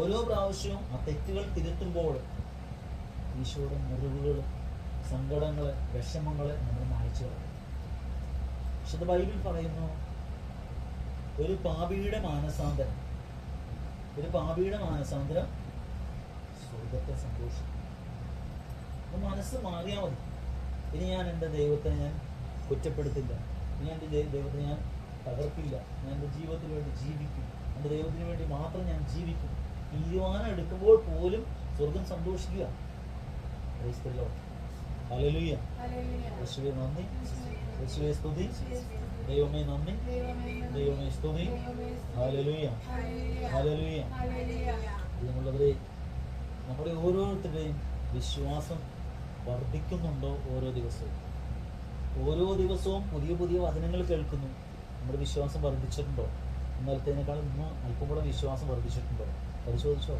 ഓരോ പ്രാവശ്യവും ആ തെറ്റുകൾ തിരുത്തുമ്പോൾ ഈശോയുടെ മുറിവുകൾ സങ്കടങ്ങൾ വിഷമങ്ങൾ നമ്മൾ മായച്ചു അത് ബൈബിൾ പറയുന്നു ഒരു പാപിയുടെ മാനസാന്തരം ഒരു പാപിയുടെ മാനസാന്തരം സ്വർഗത്തെ സന്തോഷിക്കും. മനസ്സ് മാറിയാൽ മതി. ഇനി ഞാൻ എന്റെ ദൈവത്തെ ഞാൻ കുറ്റപ്പെടുത്തില്ല. ഇനി എന്റെ ദൈവത്തെ ഞാൻ തകർക്കില്ല. ഞാൻ എന്റെ ജീവിതത്തിന് വേണ്ടി ജീവിക്കും. എന്റെ ദൈവത്തിന് വേണ്ടി മാത്രം ഞാൻ ജീവിക്കും. തീരുമാനം എടുക്കുമ്പോൾ പോലും സ്വർഗം സന്തോഷിക്കുക. നന്ദി. യേശുവേ സ്തുതി. ദൈവമേ നന്ദി. ദൈവമേ സ്തുതി. പ്രിയമുള്ളവരെ നമ്മുടെ ഓരോരുത്തരുടെയും വിശ്വാസം വർദ്ധിക്കുന്നുണ്ടോ ഓരോ ദിവസവും? ഓരോ ദിവസവും പുതിയ പുതിയ വചനങ്ങൾ കേൾക്കുന്നു. നമ്മുടെ വിശ്വാസം വർദ്ധിച്ചിട്ടുണ്ടോ? ഇന്നലത്തേനേക്കാൾ ഇന്ന് അല്പം കൂടെ വിശ്വാസം വർദ്ധിച്ചിട്ടുണ്ടോ? പരിശോധിച്ചോ?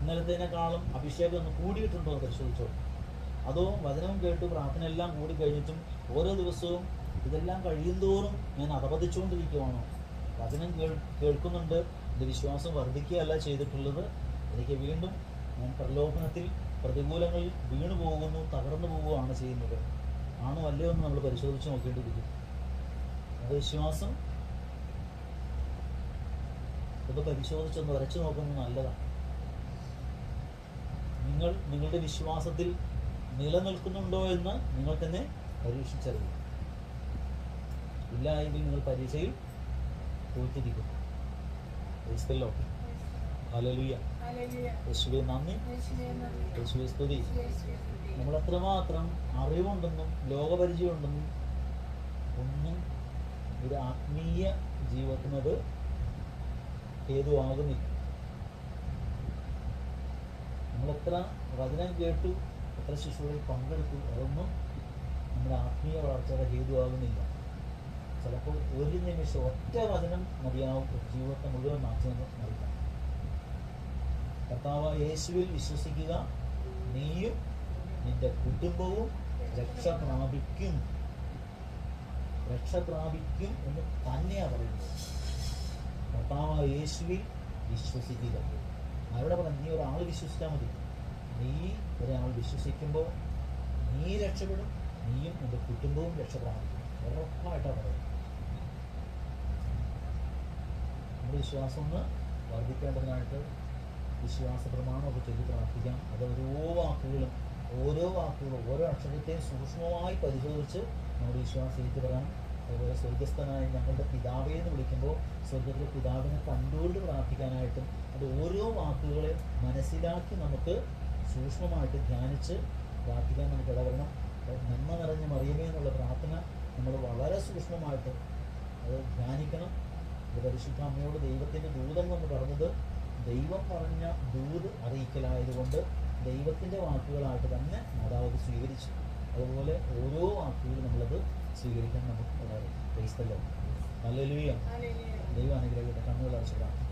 ഇന്നലത്തേനേക്കാളും അഭിഷേകം ഒന്ന് കൂടിയിട്ടുണ്ടോ എന്ന് പരിശോധിച്ചോ? അതോ വചനം കേട്ട് പ്രാർത്ഥന എല്ലാം കൂടി കഴിഞ്ഞിട്ടും ഓരോ ദിവസവും ഇതെല്ലാം കഴിയുന്തോറും ഞാൻ അപവദിച്ചുകൊണ്ടിരിക്കുവാണോ വചനം കേൾ കേൾക്കുന്നുണ്ട് എന്റെ വിശ്വാസം വർദ്ധിക്കുകയല്ല ചെയ്തിട്ടുള്ളത്. എനിക്ക് വീണ്ടും ഞാൻ പ്രലോഭനത്തിൽ പ്രതികൂലങ്ങളിൽ വീണു പോകുന്നു തകർന്നു പോവുകയാണ് ചെയ്യുന്നത്. ആണോ അല്ലയോ എന്ന് നമ്മൾ പരിശോധിച്ച് നോക്കേണ്ടിയിരിക്കും അത് വിശ്വാസം ഇത് പരിശോധിച്ചൊന്ന് വരച്ചു നോക്കുന്നത് നല്ലതാണ്. നിങ്ങൾ നിങ്ങളുടെ വിശ്വാസത്തിൽ നിലനിൽക്കുന്നുണ്ടോ എന്ന് നിങ്ങൾ തന്നെ പരീക്ഷിച്ചറിയും ഇല്ല എങ്കിൽ നിങ്ങൾ പരീക്ഷയിൽ തോറ്റിരിക്കും. യേശുവേ നന്ദി. യേശുവേ സ്തുതി. നമ്മൾ എത്രമാത്രം അറിവുണ്ടെന്നും ലോകപരിചയമുണ്ടെന്നും ഒന്നും ഒരു ആത്മീയ ജീവിതത്തിനത് ഹേതുവാകുന്നില്ല നമ്മളെത്ര വചനം കേട്ടു എത്ര ശിശുക്കളിൽ പങ്കെടുത്തു അതൊന്നും നമ്മുടെ ആത്മീയ വളർച്ചയുടെ ഹേതുവാകുന്നില്ല. ചിലപ്പോൾ ഒരു നിമിഷം ഒറ്റ വചനം മതിയാവും ജീവിതത്തെ മുഴുവൻ മാറ്റി നൽകാം കർത്താവ് യേശുവിൽ വിശ്വസിക്കുക നീയും നിന്റെ കുടുംബവും രക്ഷ പ്രാപിക്കും രക്ഷ പ്രാപിക്കും എന്ന് തന്നെയാണ് പറയുന്നത്. കർത്താവ് യേശുവിൽ വിശ്വസിക്കുക. അവിടെ പറഞ്ഞു നീ ഒരാൾ വിശ്വസിച്ചാൽ മതി. നീ ഒരാൾ വിശ്വസിക്കുമ്പോൾ നീ രക്ഷപ്പെടും നീയും നിന്റെ കുടുംബവും രക്ഷപ്രാപിക്കും ഉറപ്പായിട്ടാണ് പറയുന്നത്. നമ്മുടെ വിശ്വാസം ഒന്ന് വർദ്ധിക്കേണ്ടതിനായിട്ട് വിശ്വാസ പ്രമാണമൊക്കെ ചൊല്ലി പ്രാർത്ഥിക്കാം. അത് ഓരോ വാക്കുകളും ഓരോ വാക്കുകളും ഓരോ അക്ഷരത്തെയും സൂക്ഷ്മമായി പരിശോധിച്ച് നമ്മുടെ വിശ്വാസം ഏറ്റു പറയാം അതുപോലെ സ്വർഗസ്ഥനായ ഞങ്ങളുടെ പിതാവേ എന്ന് വിളിക്കുമ്പോൾ സ്വർഗത്തിലെ പിതാവിനെ കണ്ടുകൊണ്ട് പ്രാർത്ഥിക്കാനായിട്ടും അത് ഓരോ വാക്കുകളെ മനസ്സിലാക്കി നമുക്ക് സൂക്ഷ്മമായിട്ട് ധ്യാനിച്ച് പ്രാർത്ഥിക്കാൻ നമുക്ക് ഇടവരണം. നന്മ നിറഞ്ഞ മറിയമേ എന്നുള്ള പ്രാർത്ഥന നമ്മൾ വളരെ സൂക്ഷ്മമായിട്ട് അത് ധ്യാനിക്കണം. ഇത് പരിശുദ്ധ അമ്മയോട് ദൈവത്തിന്റെ ദൂതം എന്ന് പറഞ്ഞത് ദൈവം പറഞ്ഞ ദൂത് അറിയിക്കലായതുകൊണ്ട് ദൈവത്തിന്റെ വാക്കുകളായിട്ട് തന്നെ മാതാവ് സ്വീകരിച്ചു. അതുപോലെ ഓരോ വാക്കുകളും നമ്മളത് സ്വീകരിക്കാൻ നമുക്ക് വളരെ ക്രൈസ്തല്ലോ നല്ല ദൈവം അനുഗ്രഹിക്കട്ടെ. കണ്ണുകൾ അടച്ചിടാം.